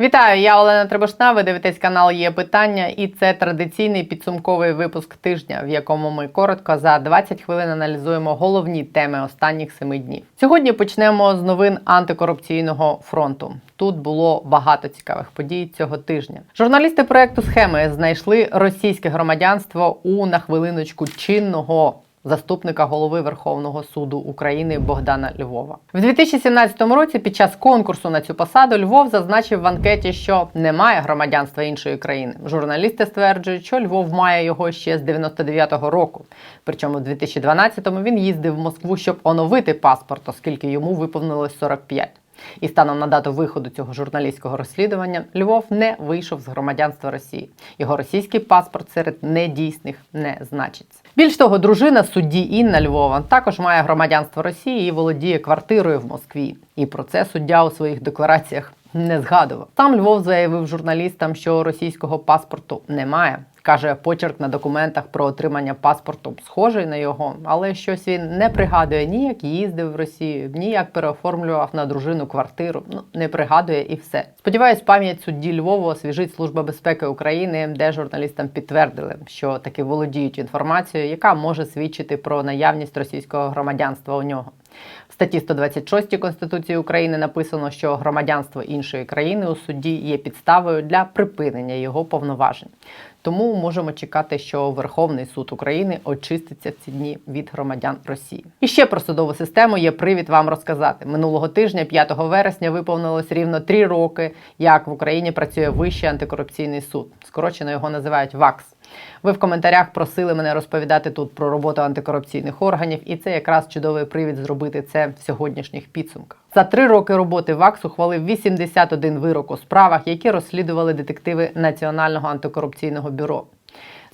Вітаю, я Олена Требушна. Ви дивитесь канал Є питання, і це традиційний підсумковий випуск тижня, в якому ми коротко за 20 хвилин аналізуємо головні теми останніх семи днів. Сьогодні почнемо з новин антикорупційного фронту. Тут було багато цікавих подій цього тижня. Журналісти проекту схеми знайшли російське громадянство у на хвилиночку чинного заступника голови Верховного суду України Богдана Львова. В 2017 році під час конкурсу на цю посаду Львов зазначив в анкеті, що немає громадянства іншої країни. Журналісти стверджують, що Львов має його ще з 99-го року. Причому в 2012-му він їздив в Москву, щоб оновити паспорт, оскільки йому виповнилось 45. І станом на дату виходу цього журналістського розслідування Львов не вийшов з громадянства Росії. Його російський паспорт серед недійсних не значиться. Більш того, дружина судді Інна Львова також має громадянство Росії і володіє квартирою в Москві. І про це суддя у своїх деклараціях не згадував. Сам Львов заявив журналістам, що російського паспорту немає. Каже, почерк на документах про отримання паспорту схожий на його, але щось він не пригадує ні як їздив в Росію, ні як переоформлював на дружину квартиру. Ну не пригадує і все. Сподіваюсь, пам'ять судді Львову освіжить Служба безпеки України, де журналістам підтвердили, що таки володіють інформацією, яка може свідчити про наявність російського громадянства у нього. В статті 126 Конституції України написано, що громадянство іншої країни у суді є підставою для припинення його повноважень. Тому можемо чекати, що Верховний суд України очиститься в ці дні від громадян Росії. І ще про судову систему є привід вам розказати. Минулого тижня, 5 вересня, виповнилось рівно три роки, як в Україні працює Вищий антикорупційний суд. Скорочено його називають ВАКС. Ви в коментарях просили мене розповідати тут про роботу антикорупційних органів, і це якраз чудовий привід зробити це в сьогоднішніх підсумках. За три роки роботи ВАКС ухвалив 81 вирок у справах, які розслідували детективи Національного антикорупційного бюро.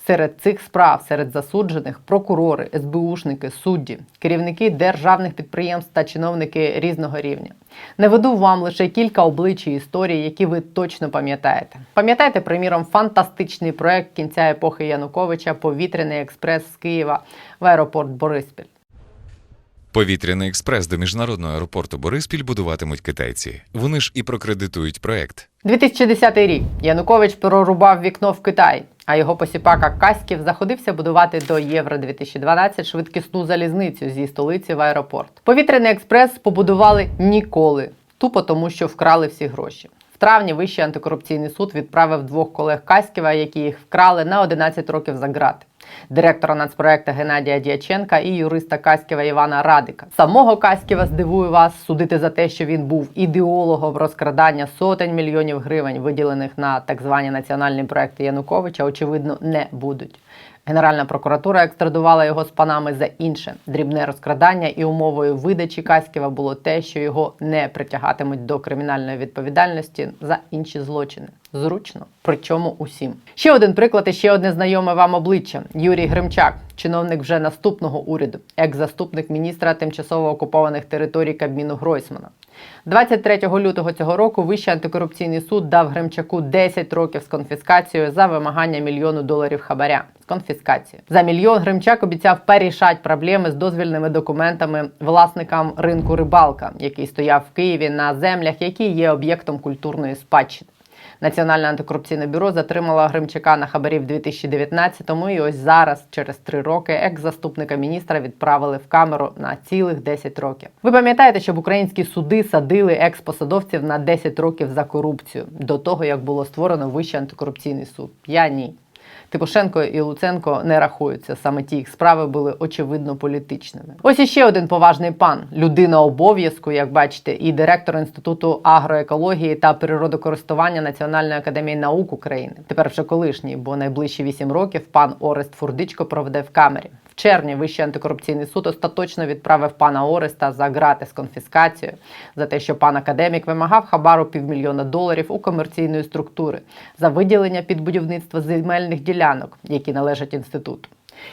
Серед цих справ, серед засуджених прокурори, СБУшники, судді, керівники державних підприємств та чиновники різного рівня. Не веду вам лише кілька облич і історій, які ви точно пам'ятаєте. Пам'ятаєте, приміром, фантастичний проект кінця епохи Януковича Повітряний експрес з Києва в аеропорт Бориспіль. Повітряний експрес до міжнародного аеропорту Бориспіль будуватимуть китайці. Вони ж і прокредитують проект. 2010 рік Янукович прорубав вікно в Китай, а його посіпака Каськів заходився будувати до Євро 2012 швидкісну залізницю зі столиці в аеропорт. Повітряний експрес побудували ніколи, тупо тому, що вкрали всі гроші. В травні Вищий антикорупційний суд відправив двох колег Каськіва, які їх вкрали на 11 років за ґрати. Директора нацпроекта Геннадія Дяченка і юриста Каськіва Івана Радика. Самого Каськіва здивує вас судити за те, що він був ідеологом розкрадання сотень мільйонів гривень, виділених на так звані національні проекти Януковича, очевидно, не будуть. Генеральна прокуратура екстрадувала його з панами за інше дрібне розкрадання, і умовою видачі Каськіва було те, що його не притягатимуть до кримінальної відповідальності за інші злочини. Зручно, причому усім. Ще один приклад і ще одне знайоме вам обличчя: Юрій Гримчак, чиновник вже наступного уряду, екс-заступник міністра тимчасово окупованих територій Кабміну Гройсмана. 23 лютого цього року Вищий антикорупційний суд дав Гримчаку 10 років з конфіскацією за вимагання мільйону доларів хабаря з конфіскації. За мільйон Гримчак обіцяв порішати проблеми з дозвільними документами власникам ринку рибалка, який стояв в Києві на землях, які є об'єктом культурної спадщини. Національне антикорупційне бюро затримало Гримчака на хабарі в 2019-му і ось зараз, через три роки, екс-заступника міністра відправили в камеру на цілих 10 років. Ви пам'ятаєте, щоб українські суди садили екс-посадовців на 10 років за корупцію до того, як було створено Вищий антикорупційний суд? Я ні. Тимошенко і Луценко не рахуються. Саме ті їх справи були очевидно політичними. Ось іще один поважний пан, людина обов'язку, як бачите, і директор інституту агроекології та природокористування Національної академії наук України. Тепер вже колишній, бо найближчі 8 років пан Орест Фурдичко проведе в камері. Червні Вищий антикорупційний суд остаточно відправив пана Ореста за грати з конфіскацією за те, що пан академік вимагав хабару півмільйона доларів у комерційної структури за виділення під будівництво земельних ділянок, які належать інституту.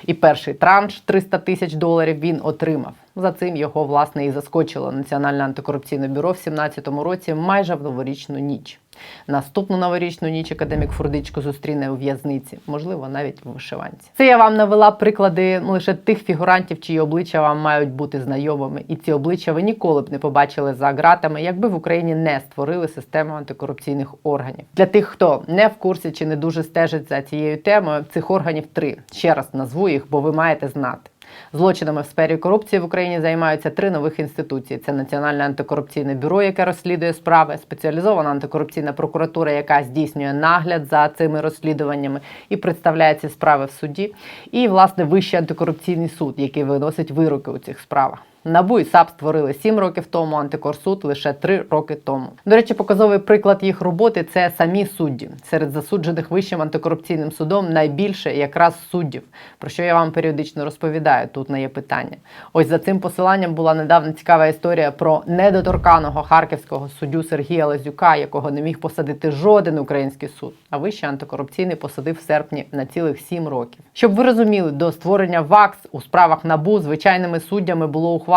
І перший транш 300 тисяч доларів він отримав. За цим його власне і заскочило Національне антикорупційне бюро в 2017 році майже в новорічну ніч. Наступну новорічну ніч академік Фурдичко зустріне у в'язниці, можливо, навіть в вишиванці. Це я вам навела приклади лише тих фігурантів, чиї обличчя вам мають бути знайомими, і ці обличчя ви ніколи б не побачили за ґратами, якби в Україні не створили систему антикорупційних органів. Для тих, хто не в курсі чи не дуже стежить за цією темою, цих органів три. Ще раз назву їх, бо ви маєте знати. Злочинами в сфері корупції в Україні займаються три нових інституції: це Національне антикорупційне бюро, яке розслідує справи, спеціалізована антикорупційна прокуратура, яка здійснює нагляд за цими розслідуваннями і представляє ці справи в суді, і власне Вищий антикорупційний суд, який виносить вироки у цих справах. НАБУ і САП створили 7 років тому, антикорсуд лише 3 роки тому. До речі, показовий приклад їх роботи це самі судді. Серед засуджених вищим антикорупційним судом найбільше якраз суддів, про що я вам періодично розповідаю. Тут не є питання. Ось за цим посиланням була недавно цікава історія про недоторканого харківського суддю Сергія Лазюка, якого не міг посадити жоден український суд. А вищий антикорупційний посадив в серпні на цілих 7 років. Щоб ви розуміли, до створення ВАКС у справах НАБУ звичайними суддями було ухвалено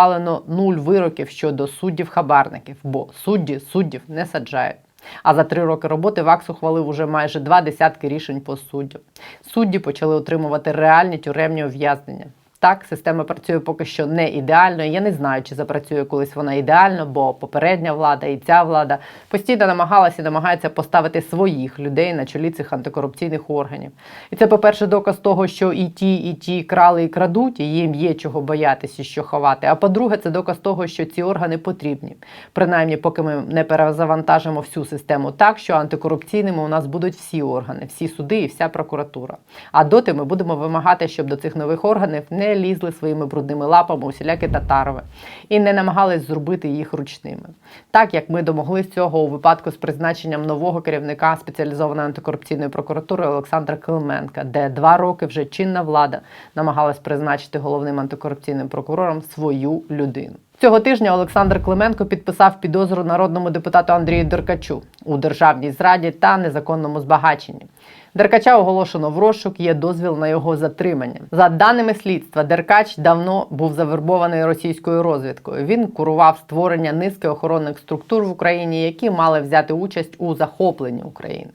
нуль вироків щодо суддів-хабарників, бо судді суддів не саджають. А за три роки роботи ВАКС ухвалив уже майже два десятки рішень по суддю. Судді почали отримувати реальні тюремні ув'язнення. Так, система працює поки що не ідеально. Я не знаю, чи запрацює колись вона ідеально, бо попередня влада і ця влада постійно намагалася і намагається поставити своїх людей на чолі цих антикорупційних органів. І це, по-перше, доказ того, що і ті, і ті крали і крадуть, і їм є чого боятися що ховати. А по-друге, це доказ того, що ці органи потрібні. Принаймні, поки ми не перезавантажимо всю систему так, що антикорупційними у нас будуть всі органи, всі суди і вся прокуратура. А доти ми будемо вимагати, щоб до цих нових органів не лізли своїми брудними лапами усілякі татарови і не намагались зробити їх ручними. Так як ми домоглись цього у випадку з призначенням нового керівника спеціалізованої антикорупційної прокуратури Олександра Килименка, де два роки вже чинна влада намагалась призначити головним антикорупційним прокурором свою людину. Цього тижня Олександр Клименко підписав підозру народному депутату Андрію Деркачу у державній зраді та незаконному збагаченні. Деркача оголошено в розшук, є дозвіл на його затримання. За даними слідства, Деркач давно був завербований російською розвідкою. Він курував створення низки охоронних структур в Україні, які мали взяти участь у захопленні України.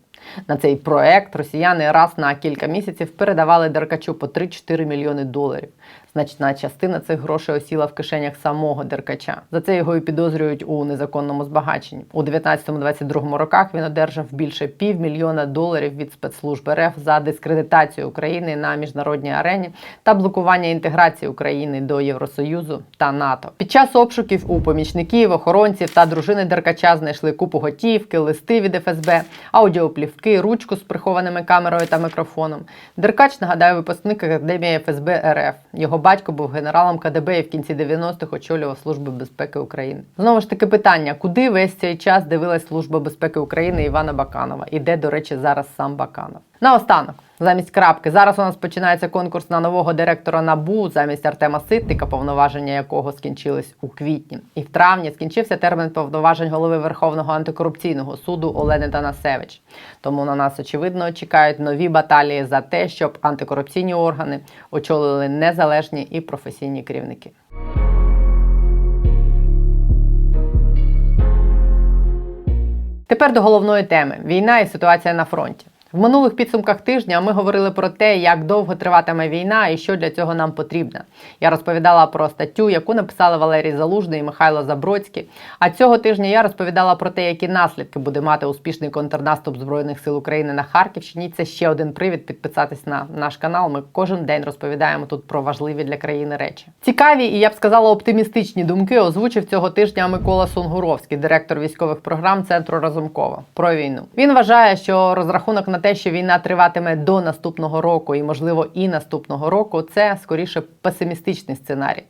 На цей проект росіяни раз на кілька місяців передавали Деркачу по 3-4 мільйони доларів. Значна частина цих грошей осіла в кишенях самого Деркача. За це його і підозрюють у незаконному збагаченні. У 19-22 роках він одержав більше півмільйона доларів від спецслужб РФ за дискредитацію України на міжнародній арені та блокування інтеграції України до Євросоюзу та НАТО. Під час обшуків у помічників, охоронців та дружини Деркача знайшли купу готівки, листи від ФСБ, аудіоплівки, ручку з прихованими камерою та мікрофоном. Деркач нагадаю, випускник Академії ФСБ РФ. Його батько був генералом КДБ і в кінці 90-х очолював Службу безпеки України. Знову ж таки, питання: куди весь цей час дивилась Служба безпеки України Івана Баканова? І де, до речі, зараз сам Баканов? Наостанок. Замість крапки зараз у нас починається конкурс на нового директора НАБУ замість Артема Ситника, повноваження якого скінчились у квітні. І в травні скінчився термін повноважень голови Верховного антикорупційного суду Олени Танасевич. Тому на нас очевидно чекають нові баталії за те, щоб антикорупційні органи очолили незалежні і професійні керівники. Тепер до головної теми: війна і ситуація на фронті. В минулих підсумках тижня ми говорили про те, як довго триватиме війна і що для цього нам потрібно. Я розповідала про статтю, яку написали Валерій Залужний і Михайло Забродський. А цього тижня я розповідала про те, які наслідки буде мати успішний контрнаступ збройних сил України на Харківщині. Це ще один привід підписатись на наш канал. Ми кожен день розповідаємо тут про важливі для країни речі. Цікаві і я б сказала оптимістичні думки озвучив цього тижня Микола Сунгуровський, директор військових програм центру Разумкова про війну. Він вважає, що розрахунок на те, що війна триватиме до наступного року, і можливо і наступного року, це скоріше песимістичний сценарій.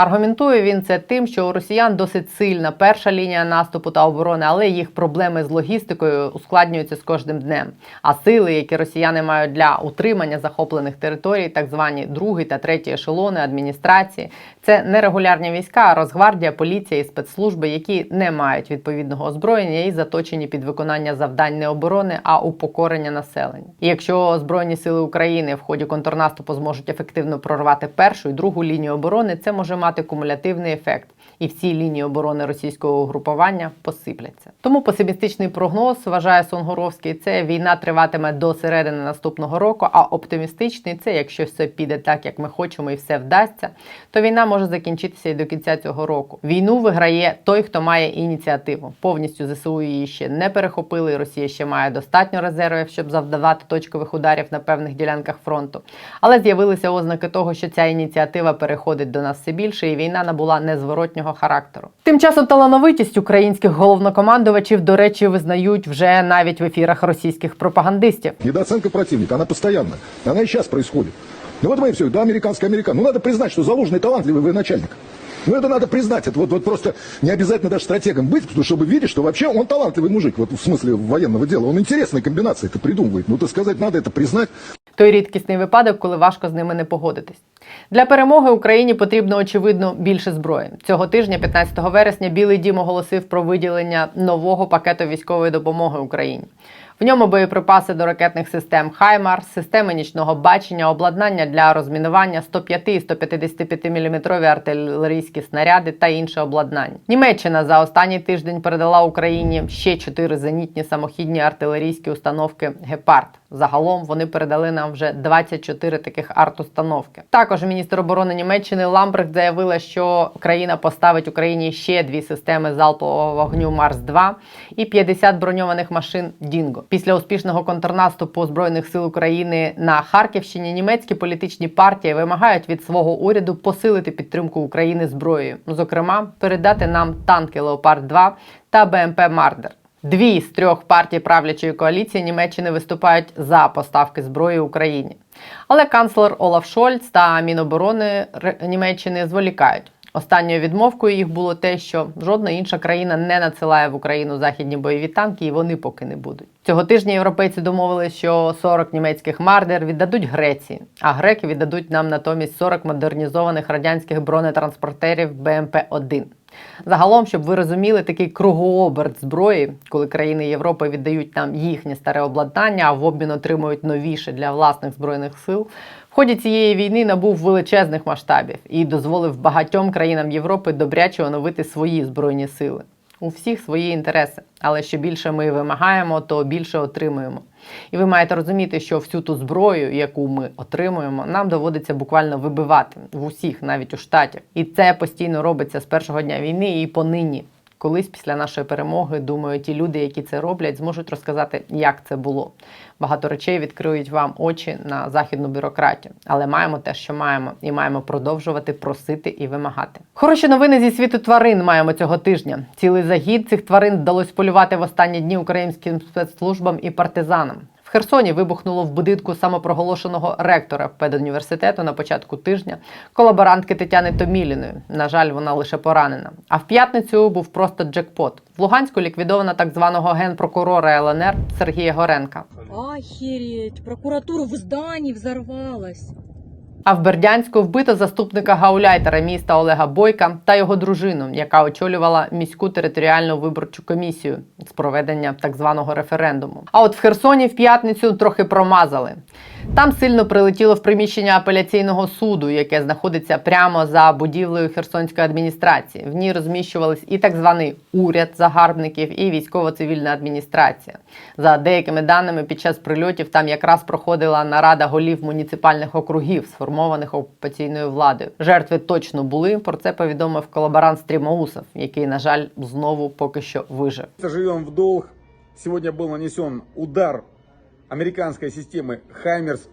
Аргументує він це тим, що у росіян досить сильна перша лінія наступу та оборони, але їх проблеми з логістикою ускладнюються з кожним днем. А сили, які росіяни мають для утримання захоплених територій, так звані другий та третій ешелони адміністрації, це нерегулярні війська, а Росгвардія, поліція і спецслужби, які не мають відповідного озброєння і заточені під виконання завдань не оборони, а упокорення населення. І якщо збройні сили України в ході контрнаступу зможуть ефективно прорвати першу і другу лінію оборони, це може мати мати кумулятивний ефект. І всі лінії оборони російського угрупування посипляться. Тому песимістичний прогноз вважає Сонгоровський. Це війна триватиме до середини наступного року. А оптимістичний це якщо все піде так, як ми хочемо, і все вдасться, то війна може закінчитися і до кінця цього року. Війну виграє той, хто має ініціативу. Повністю ЗСУ її ще не перехопили. і Росія ще має достатньо резервів, щоб завдавати точкових ударів на певних ділянках фронту. Але з'явилися ознаки того, що ця ініціатива переходить до нас все більше, і війна набула незворотнього характеру. Тим часом талановитість українських головнокомандувачів, до речі, визнають вже навіть в ефірах російських пропагандистів. Недооценка противника, она постоянно. Она и сейчас происходит. Ну вот мы все, да, американский американ. Ну надо признать, что заложенный талантливый военачальник. Ну это надо признать, это вот, вот просто не обязательно даже стратегом быть, потому чтобы видеть, что вообще он талантливый мужик, вот в смысле военного дела. Он интересные комбинации это придумывает. Ну, так сказать, надо это признать. Той рідкісний випадок, коли важко з ними не погодитись. Для перемоги Україні потрібно очевидно більше зброї. Цього тижня, 15 вересня, Білий Дім оголосив про виділення нового пакету військової допомоги Україні. В ньому боєприпаси до ракетних систем Хаймар, системи нічного бачення, обладнання для розмінування, 105 і 155 мм артилерійські снаряди та інше обладнання. Німеччина за останній тиждень передала Україні ще 4 зенітні самохідні артилерійські установки Гепард. Загалом вони передали нам вже 24 таких арт-установки. Також міністр оборони Німеччини Ламбрехт заявила, що країна поставить Україні ще дві системи залпового вогню Марс 2 і 50 броньованих машин Дінго. Після успішного контрнаступу збройних сил України на Харківщині німецькі політичні партії вимагають від свого уряду посилити підтримку України зброєю, зокрема, передати нам танки Леопард 2 та БМП Мардер. Дві з трьох партій правлячої коаліції Німеччини виступають за поставки зброї Україні. Але канцлер Олаф Шольц та Міноборони Німеччини зволікають. Останньою відмовкою їх було те, що жодна інша країна не надсилає в Україну західні бойові танки, і вони поки не будуть. Цього тижня європейці домовили, що 40 німецьких мардер віддадуть Греції, а греки віддадуть нам натомість 40 модернізованих радянських бронетранспортерів БМП-1. Загалом, щоб ви розуміли, такий кругооберт зброї, коли країни Європи віддають нам їхнє старе обладнання, а в обмін отримують новіше для власних збройних сил. В ході цієї війни набув величезних масштабів і дозволив багатьом країнам Європи добряче оновити свої збройні сили. У всіх свої інтереси, але що більше ми вимагаємо, то більше отримуємо. І ви маєте розуміти, що всю ту зброю, яку ми отримуємо, нам доводиться буквально вибивати в усіх, навіть у штатів. І це постійно робиться з першого дня війни і понині. Колись після нашої перемоги, думаю, ті люди, які це роблять, зможуть розказати, як це було. Багато речей відкриють вам очі на західну бюрократію, але маємо те, що маємо, і маємо продовжувати просити і вимагати. Хороші новини зі світу тварин маємо цього тижня. Цілий загід цих тварин вдалося полювати в останні дні українським спецслужбам і партизанам. Херсоні вибухнуло в будинку самопроголошеного ректора педуніверситету на початку тижня колаборантки Тетяни Томіліної. На жаль, вона лише поранена. А в п'ятницю був просто джекпот. В Луганську ліквідована так званого генпрокурора ЛНР Сергія Горенка. Ахіріть, прокуратура в здані взорвалась. А в Бердянську вбито заступника гауляйтера міста Олега Бойка та його дружину, яка очолювала міську територіальну виборчу комісію з проведення так званого референдуму. А от в Херсоні в п'ятницю трохи промазали. Там сильно прилетіло в приміщення апеляційного суду, яке знаходиться прямо за будівлею Херсонської адміністрації. В ній розміщувались і так званий уряд загарбників, і військово-цивільна адміністрація. За деякими даними, під час прильотів там якраз проходила нарада голів муніципальних округів, сформованих окупаційною владою. Жертви точно були. Про це повідомив колаборант Стрімоусов, який, на жаль, знову поки що вижив. Живем в долг. Сегодня был нанесен удар американской системы «Хаймерс»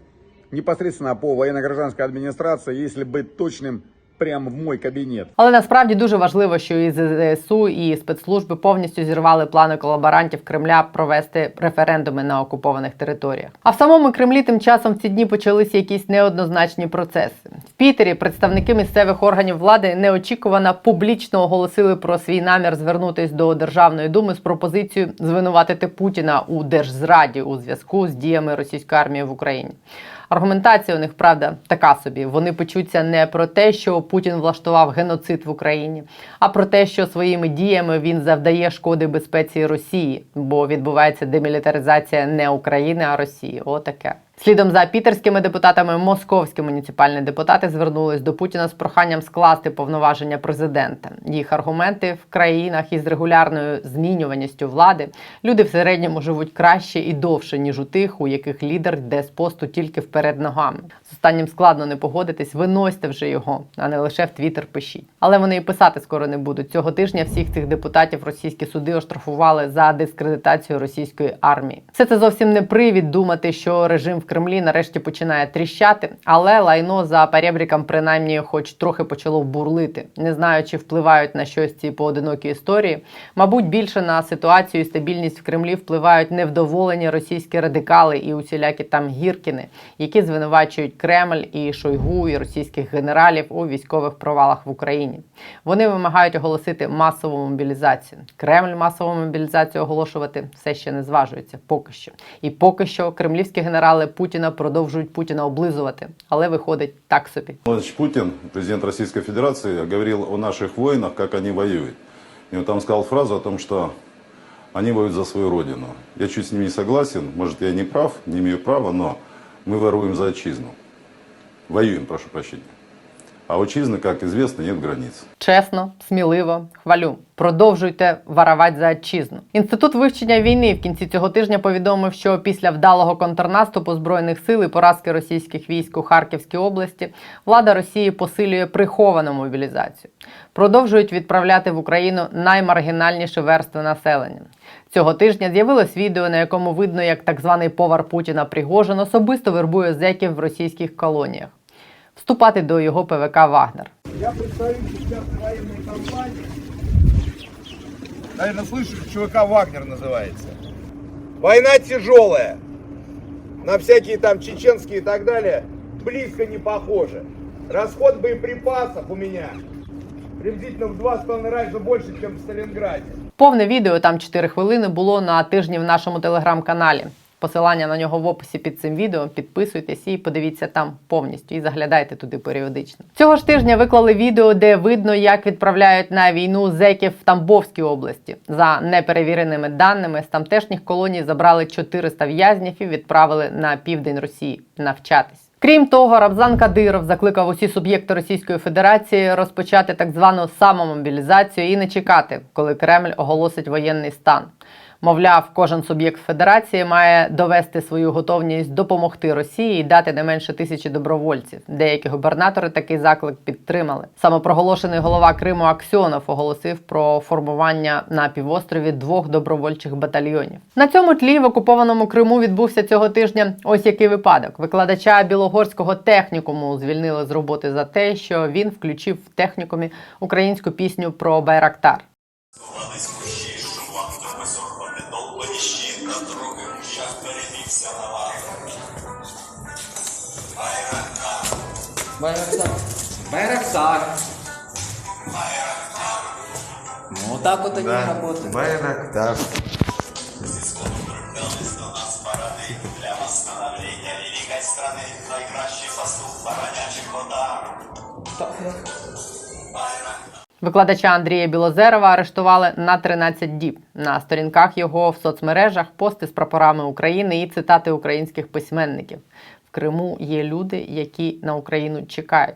непосредственно по военно-гражданской администрации, если быть точным, прямо в мой кабинет. Але насправді дуже важливо, що і ЗСУ, і спецслужби повністю зірвали плани колаборантів Кремля провести референдуми на окупованих територіях. А в самому Кремлі тим часом в ці дні почалися якісь неоднозначні процеси. В Пітері представники місцевих органів влади неочікувано публічно оголосили про свій намір звернутись до Державної думи з пропозицією звинуватити Путіна у держзраді у зв'язку з діями російської армії в Україні. Аргументація у них правда така собі. Вони почуться не про те, що Путін влаштував геноцид в Україні, а про те, що своїми діями він завдає шкоди безпеці Росії, бо відбувається демілітаризація не України, а Росії. Отаке. Слідом за пітерськими депутатами, московські муніципальні депутати звернулись до Путіна з проханням скласти повноваження президента. Їх аргументи в країнах із регулярною змінюваністю влади люди в середньому живуть краще і довше, ніж у тих, у яких лідер йде з посту тільки вперед ногами. З останнім складно не погодитись, виносьте вже його, а не лише в Твіттер пишіть. Але вони і писати скоро не будуть. Цього тижня всіх цих депутатів російські суди оштрафували за дискредитацію російської армії. Все це зовсім не привід думати, що режим в Кремлі нарешті починає тріщати, але лайно за перебріком принаймні, хоч трохи почало бурлити. Не знаю, чи впливають на щось ці поодинокі історії. Мабуть, більше на ситуацію і стабільність в Кремлі впливають невдоволені російські радикали і усілякі там гіркіни, які звинувачують Кремль і Шойгу, і російських генералів у військових провалах в Україні. Вони вимагають оголосити масову мобілізацію. Кремль масову мобілізацію оголошувати все ще не зважується поки що. І поки що кремлівські генерали Путіна продовжують Путіна облизувати, але виходить так собі. Путін, президент Російської Федерації, говорив о наших воїнах, як вони воюють. І він там сказав фразу о том, що вони воюють за свою родину. Я чуть з ними не согласен, Може, я не прав, не маю права, але ми воюємо за отчизну. Воюємо, прошу прощения. А отчизны, как известно, нет границ. Чесно, сміливо, хвалю. Продовжуйте воровать за отчизну. Інститут вивчення війни в кінці цього тижня повідомив, що після вдалого контрнаступу збройних сил і поразки російських військ у Харківській області влада Росії посилює приховану мобілізацію. Продовжують відправляти в Україну наймаргінальніші верстви населення. Цього тижня з'явилось відео, на якому видно, як так званий повар Путіна Пригожин особисто вербує зеків в російських колоніях. Вступати до його ПВК Вагнер. Наверное, слышишь, ЧВК «Вагнер» называется. Война тяжелая. На всякие там чеченские и так далее близко не похоже. Расход боеприпасов у меня приблизительно в два с половиной раза больше, чем в Сталинграде. Повне відео там 4 хвилини було на тижні в нашому телеграм-каналі. Посилання на нього в описі під цим відео. Підписуйтесь і подивіться там повністю і заглядайте туди періодично. Цього ж тижня виклали відео, де видно, як відправляють на війну зеків в Тамбовській області. За неперевіреними даними, з тамтешніх колоній забрали 400 в'язнів і відправили на південь Росії навчатись. Крім того, Рабзан Кадиров закликав усі суб'єкти Російської Федерації розпочати так звану самомобілізацію і не чекати, коли Кремль оголосить воєнний стан. Мовляв, кожен суб'єкт федерації має довести свою готовність допомогти Росії і дати не менше тисячі добровольців. Деякі губернатори такий заклик підтримали. Самопроголошений голова Криму Аксьонов оголосив про формування на півострові двох добровольчих батальйонів. На цьому тлі в окупованому Криму відбувся цього тижня ось який випадок. Викладача Білогорського технікуму звільнили з роботи за те, що він включив в технікумі українську пісню про Байрактар. Байрактар. Байрактар. Ну, вот так вот они работают. Байрактар. Викладача Андрія Білозерова арештували на 13 діб. На сторінках його в соцмережах пости з прапорами України і цитати українських письменників. В Криму є люди, які на Україну чекають.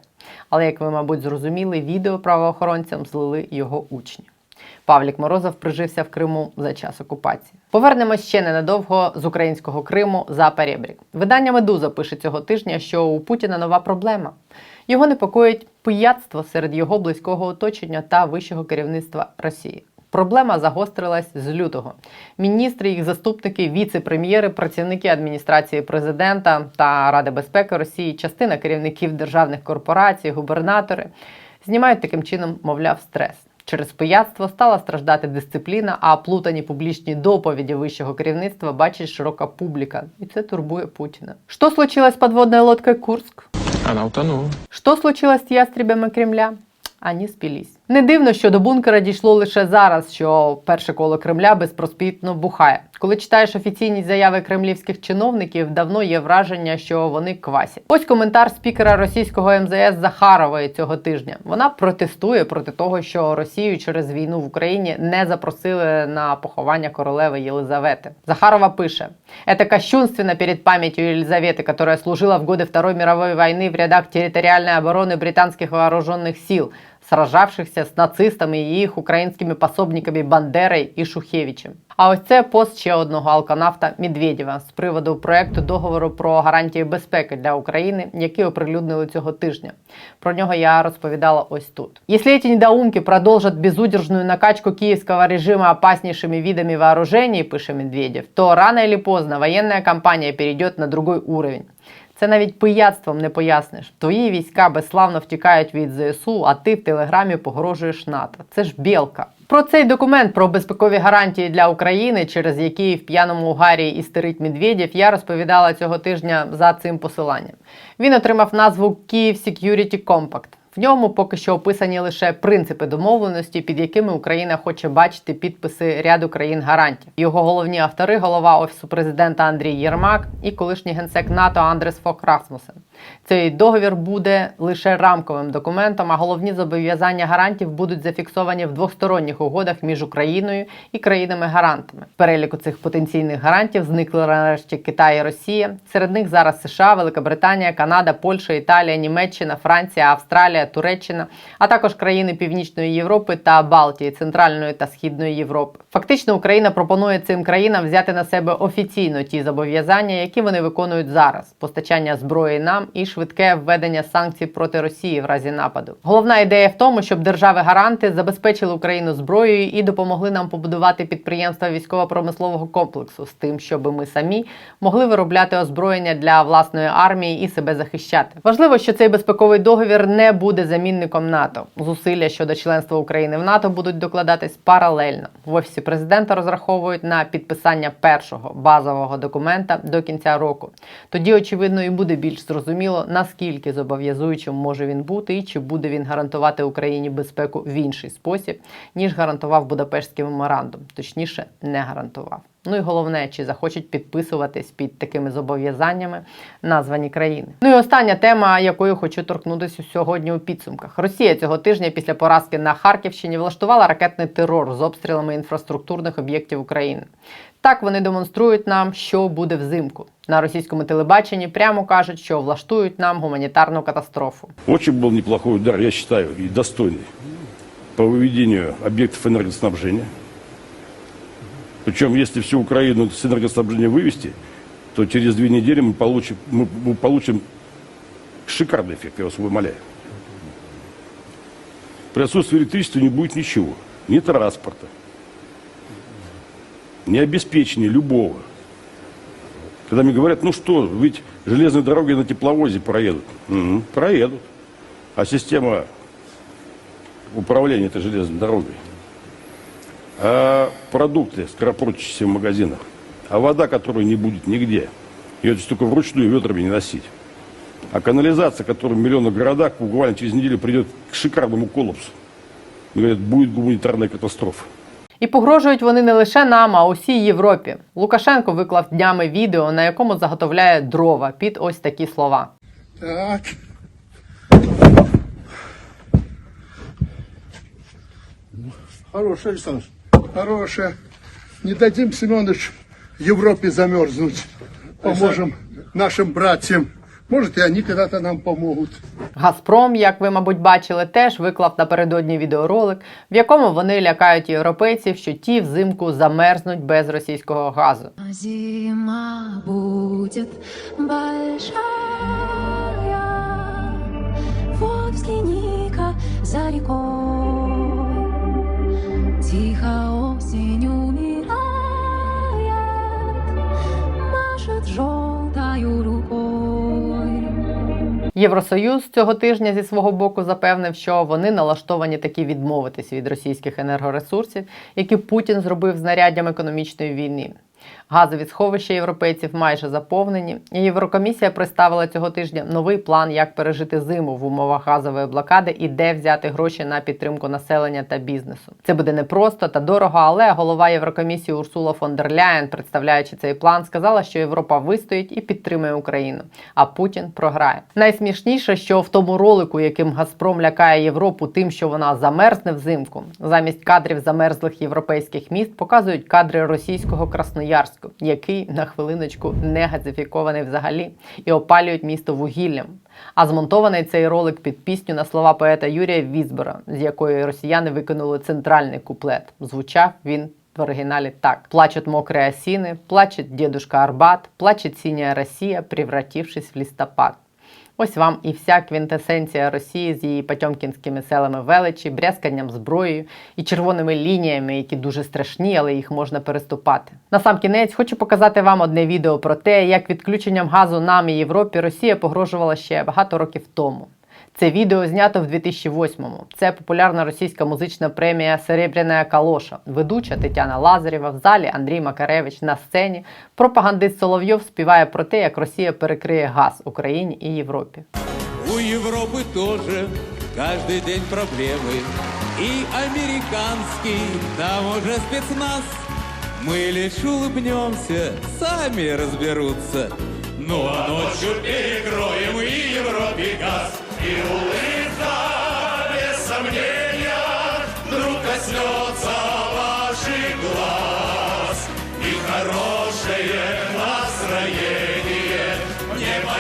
Але, як ви, мабуть, зрозуміли, відео правоохоронцям злили його учні. Павлік Морозов прижився в Криму за час окупації. Повернемось ще ненадовго з українського Криму за перебрік. Видання Медуза пише цього тижня, що у Путіна нова проблема. Його непокоїть пияцтво серед його близького оточення та вищого керівництва Росії. Проблема загострилась з лютого. Міністри, їх заступники, віце-прем'єри, працівники адміністрації президента та Ради безпеки Росії, частина керівників державних корпорацій, губернатори знімають таким чином, мовляв, стрес. Через пияцтво стала страждати дисципліна, а плутані публічні доповіді вищого керівництва бачить широка публіка, і це турбує Путіна. Що случилось з подводною лодкою Курск? Она утонула. Что случилось с ястребами Кремля? Они спились. Не дивно, що до бункера дійшло лише зараз, що перше коло Кремля безпроспітно бухає. Коли читаєш офіційні заяви кремлівських чиновників, давно є враження, що вони квасять. Ось коментар спікера російського МЗС Захарової цього тижня. Вона протестує проти того, що Росію через війну в Україні не запросили на поховання королеви Єлизавети. Захарова пише: Это кощунственно перед памятью Елизаветы, которая служила в годы Второй мировой войны в рядах территориальной обороны британских вооруженных сил, сражавшихся з нацистами і їх українськими пособниками Бандерой і Шухевичем. А ось це пост ще одного алканавта Медведєва з приводу проекту договору про гарантії безпеки для України, який оприлюднили цього тижня. Про нього я розповідала ось тут. Если эти недоумки продолжат безудержную накачку киевского режима опаснейшими видами вооружений, пише Медведев, то рано или поздно военная кампания перейдет на другой уровень. Це навіть пияцтвом не поясниш. Твої війська безславно втікають від ЗСУ, а ти в телеграмі погрожуєш НАТО. Це ж білка. Про цей документ про безпекові гарантії для України, через які в п'яному угарі істерить Медведєв, я розповідала цього тижня за цим посиланням. Він отримав назву Київ Security Compact. В ньому поки що описані лише принципи домовленості, під якими Україна хоче бачити підписи ряду країн гарантів. Його головні автори голова офісу президента Андрій Єрмак і колишній генсек НАТО Андрес Фок Расмусен. Цей договір буде лише рамковим документом, а головні зобов'язання гарантів будуть зафіксовані в двосторонніх угодах між Україною і країнами-гарантами. Переліку цих потенційних гарантів зникли нарешті Китай і Росія. Серед них зараз США, Велика Канада, Польща, Італія, Німеччина, Франція, Австралія, Туреччина, а також країни Північної Європи та Балтії, Центральної та Східної Європи. Фактично, Україна пропонує цим країнам взяти на себе офіційно ті зобов'язання, які вони виконують зараз: постачання зброї нам і швидке введення санкцій проти Росії в разі нападу. Головна ідея в тому, щоб держави-гаранти забезпечили Україну зброєю і допомогли нам побудувати підприємства військово-промислового комплексу з тим, щоб ми самі могли виробляти озброєння для власної армії і себе захищати. Важливо, що цей безпековий договір не буде замінником НАТО. Зусилля щодо членства України в НАТО будуть докладатись паралельно. В офісі президента розраховують на підписання першого базового документа до кінця року. Тоді, очевидно, і буде більш зрозуміло, наскільки зобов'язуючим може він бути, і чи буде він гарантувати Україні безпеку в інший спосіб, ніж гарантував Будапештський меморандум, точніше, не гарантував. Ну і головне, чи захочуть підписуватись під такими зобов'язаннями названі країни. Ну і остання тема, якою хочу торкнутися сьогодні у підсумках. Росія цього тижня після поразки на Харківщині влаштувала ракетний терор з обстрілами інфраструктурних об'єктів України. Так вони демонструють нам, що буде взимку. На російському телебаченні прямо кажуть, що влаштують нам гуманітарну катастрофу. Очень был неплохой удар, я считаю, и достойный по выведению объектов энергоснабжения. Причем, если всю Украину с энергоснабжения вывести, то через две недели мы получим, мы, получим шикарный эффект, я вас умоляю. При отсутствии электричества не будет ничего. Ни транспорта, ни обеспечения любого. Когда мне говорят, ну что, ведь железные дороги на тепловозе проедут. Мгм, проедут. А система управления этой железной дорогой, а продукты скоропортящиеся в магазинах, а вода, которой не будет нигде, ее здесь только вручную ведрами не носить. А канализация, которая в миллионных городах буквально через неделю придет к шикарному коллапсу. Говорят, будет гуманитарная катастрофа. І погрожують вони не лише нам, а усій Європі. Лукашенко виклав днями відео, на якому заготовляє дрова під ось такі слова. Так. Хорошая, Александр. Хорошая. Не дадим, Семенович, Европе замерзнуть. Поможем нашим братьям. Может, и они когда-то нам помогут. Газпром, як ви, мабуть, бачили, теж виклав напередодні відеоролик, в якому вони лякають європейців, що ті взимку замерзнуть без російського газу. Зима будет большая, вот за рекой, тихо осень умирает, машет желтою рукой. Євросоюз цього тижня зі свого боку запевнив, що вони налаштовані таки відмовитись від російських енергоресурсів, які Путін зробив знаряддям економічної війни. Газові сховища європейців майже заповнені. Єврокомісія представила цього тижня новий план, як пережити зиму в умовах газової блокади і де взяти гроші на підтримку населення та бізнесу. Це буде непросто та дорого, але голова Єврокомісії Урсула фон дер Ляєн, представляючи цей план, сказала, що Європа вистоїть і підтримує Україну, а Путін програє. Найсмішніше, що в тому ролику, яким Газпром лякає Європу тим, що вона замерзне взимку, замість кадрів замерзлих європейських міст показують кадри російського Красноярську, який на хвилиночку не газифікований взагалі, і опалюють місто вугіллям. А змонтований цей ролик під пісню на слова поета Юрія Візбора, з якої росіяни викинули центральний куплет. Звучав він в оригіналі так: плачуть мокрые осины, плачет дедушка Арбат, плачет синяя Росія, превратившись в листопад. Ось вам і вся квінтесенція Росії з її потьомкінськими селами величі, брязканням зброєю і червоними лініями, які дуже страшні, але їх можна переступати. На сам кінець хочу показати вам одне відео про те, як відключенням газу нам і Європі Росія погрожувала ще багато років тому. Це відео знято в 2008-му. Це популярна російська музична премія Серебряна калоша. Ведуча Тетяна Лазарєва в залі Андрій Макаревич на сцені. Пропагандист Соловйов співає про те, як Росія перекриє газ Україні і Європі. У Европы тоже каждый день проблемы. И американский, там уже спецназ. Мы лишь улыбнемся, сами разберутся. Ну а ночью перекроем и Европе газ. И улыбка, без сомнения, вдруг коснется ваших глаз. И хорошее настроение не.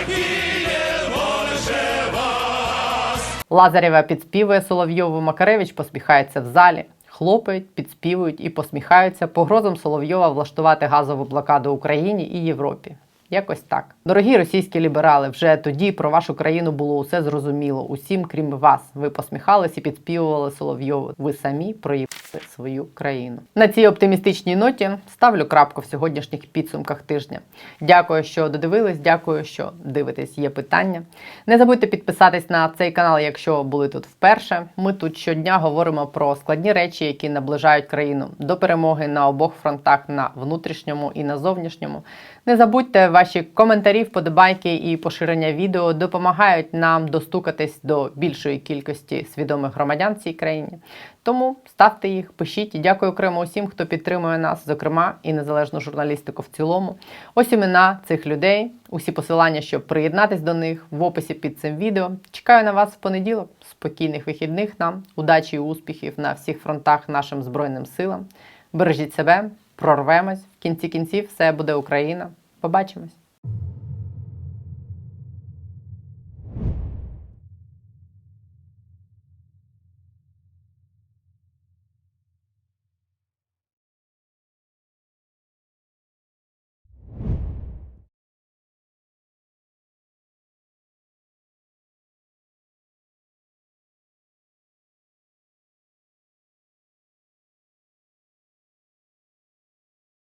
Лазарєва підспівує Соловйову Макаревич посміхається в залі. Хлопають, підспівують і посміхаються погрозам Соловйова влаштувати газову блокаду Україні і Європі. Якось так. Дорогі російські ліберали, вже тоді про вашу країну було усе зрозуміло. Усім, крім вас. Ви посміхались і підспівували Соловйову. Ви самі проявили свою країну. На цій оптимістичній ноті ставлю крапку в сьогоднішніх підсумках тижня. Дякую, що додивились. Дякую, що дивитесь. Є питання. Не забудьте підписатись на цей канал, якщо були тут вперше. Ми тут щодня говоримо про складні речі, які наближають країну до перемоги на обох фронтах на внутрішньому і на зовнішньому. Не забудьте, ваші коментарі, вподобайки і поширення відео допомагають нам достукатись до більшої кількості свідомих громадян в цій країні. Тому ставте їх, пишіть дякую окремо усім, хто підтримує нас, зокрема і незалежну журналістику в цілому. Ось імена цих людей, усі посилання, щоб приєднатись до них в описі під цим відео. Чекаю на вас в понеділок. Спокійних вихідних нам, удачі і успіхів на всіх фронтах нашим збройним силам. Бережіть себе, прорвемось. В кінці кінців все буде Україна. Побачимось.